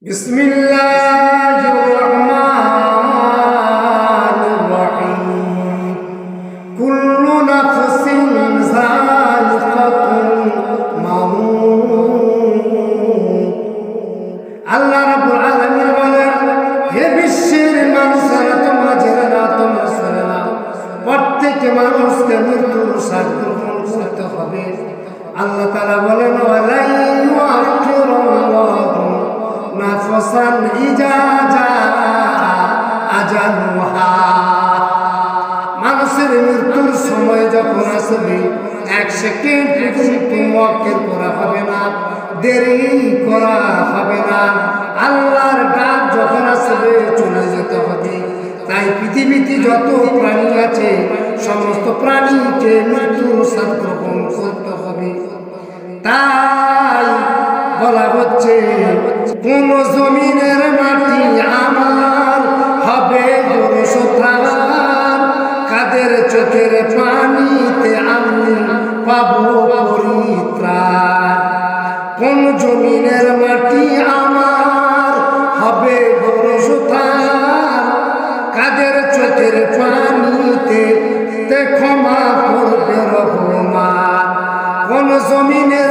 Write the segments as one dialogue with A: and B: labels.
A: بسم الله الرحمن الرحيم كل نفس ذائقة الموت আল্লাহ রাব্বুল আলামিন বলেন হে বিশ্বের মানুষেরা তোমরা জেনে না তোমরা শুনে না প্রত্যেক মানুষকে মৃত্যুর স্বাদ গ্রহণ করতে হবে আল্লাহ তাআলা বলেন ওয়ালাই ইউআখিরুল্লাহু নাফসান মানুষের মৃত্যুর সময় যখন আসবে, এক সেকেন্ড মক্কের করা হবে না, দেরি করা হবে না। আল্লাহর ডাক যখন আসবে, চলে যেতে হবে। তাই পৃথিবীতে যত প্রাণী আছে, সমস্ত প্রাণীকে মৃত্যুর সাথ গ্রহণ করতে হবে। তাই বলা হচ্ছে কোন জমিনের মাটি আমার? হবে কাদের চোখের পানিতে আমি পাবো পরিত্রাণ? কোন জমিনের মাটি আমার? হবে গরসথান কাদের চোখের পানিতে ক্ষমা করবে রহমান? কোন জমিনের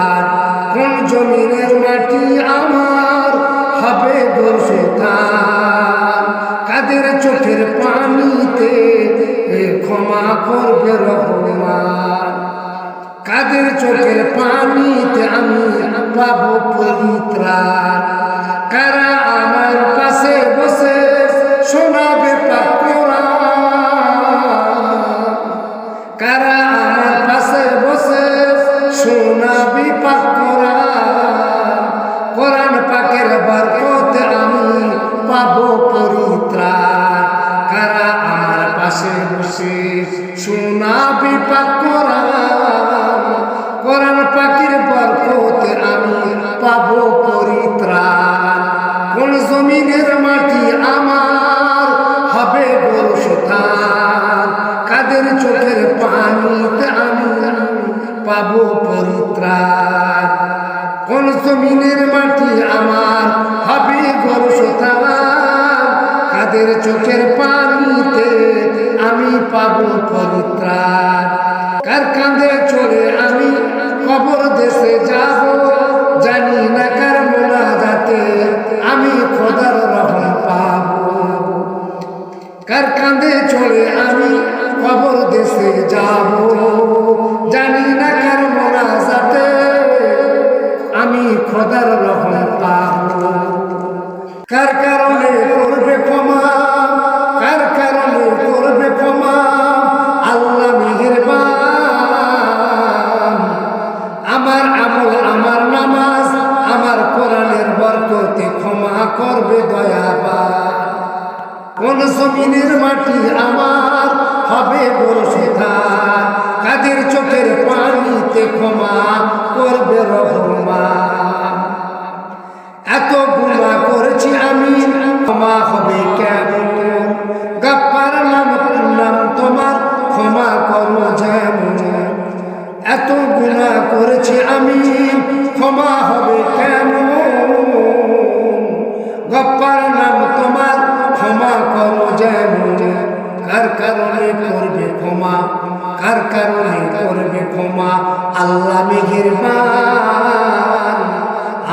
A: ক্ষমা করবে রহমান। কাদের চোখের পানিতে আমি পাবো পবিত্রাণ কারা আমার পাশে বসে শোনাবে কোরআন। কারা আমার পাশে বসে শোনাবি পাক কোরআন পাকের বরকতে আমি পাবো পরিত্রাণ কাদের চোখের পানিতে আমি পাবো পবিত্রা কার কাঁধে চলে আমি কবর দেশে যাব। করবে দয়াবান কোন জমিনের মাটি আমার হবে বরসিধান কাদের চোখের পানিতে ক্ষমা করবে রহমান। এত গুণা করেছি আমি, ক্ষমা হবে কেন গাপ্পার নাম নাম তোমার ক্ষমা করো যেমন। এত গুণা করেছি আমি, ক্ষমা হবে কার কারণে করবে ক্ষমা। আল্লাহ মেহেরবান।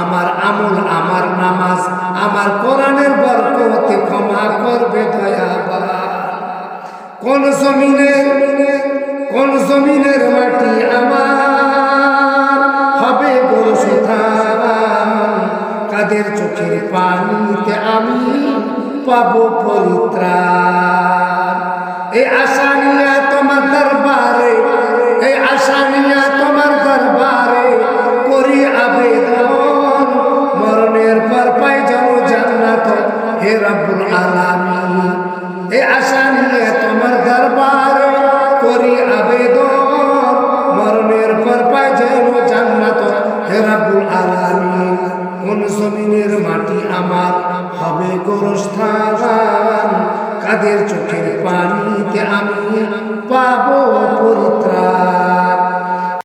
A: আমার আমল, আমার নামাজ, আমার কোরআনের বরকতে ক্ষমা কোন জমিনে, কোন জমিনের মাটি আমার হবে গোরস্থান কাদের চোখের পানিতে আমি পাবো পরিত্রাণ। এই আশা নিয়ে কোন জমিনের মাটি আমার হবে গোরস্থান। কাদের চোখের পানিতে আমি পাবো পরিত্রাণ?